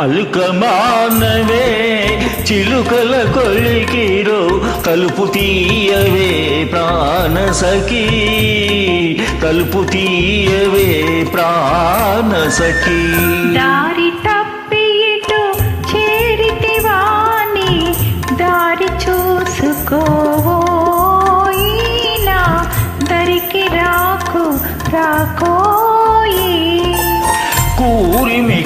అలుక మానవే చిలుకల కొలికిరో కలుపు తీయవే ప్రాణ సఖీ. కలుపు తీయవే ప్రాణ సఖీ. దారి తప్పి ఇటు చేరితివాని దారి చూసుకోయినా దరికి రాకు రాకోయి. కూరిమి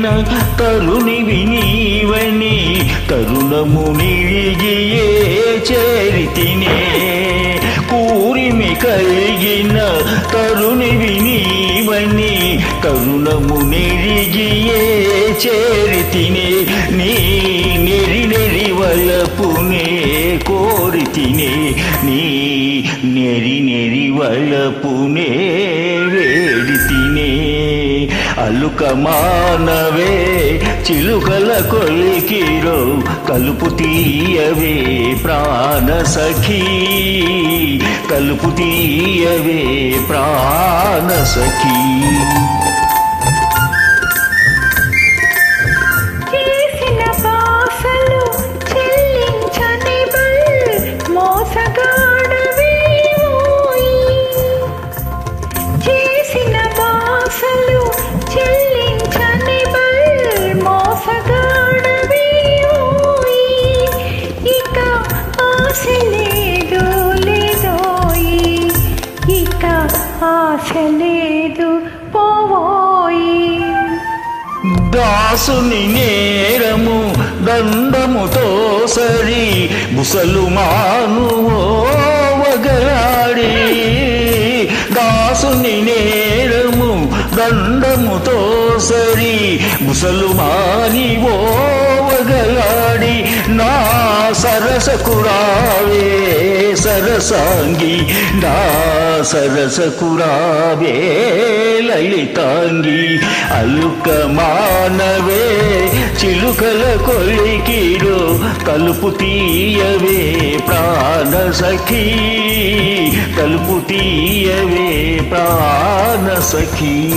కలిగిన తరుణివి నీవని తరుణము నిరిగియే చేరితినే. కూరిమి కలిగిన తరుణివి నీవని తరుణము నిరిగియే చేరితినే. నీ నెరి నెరి వలపునే కోరితినే. నీ నెరి నెరి వలపునే వేడితినే అలుక మానవే చిలుకల కొలికిరో కలుపు తీయవే ప్రాణ సఖీ. కలుపు తీయవే ప్రాణ సఖీ. ఆశ లేదు పోవోయి. దాసుని నేరము దండముతో సరి బుసలు మానువగలాడి దాసుని నేరము దండముతో సరి ముసలు మాని ఓవగలాడి నా సరసకురావే సరసాంగి. నా సరసకురావే లలితాంగి. అలుక మానవే చిలుకల కొలికిడు. తలుపు తీయవే ప్రాణ సఖీ. తలుపు తీయవే ప్రాణ సఖీ.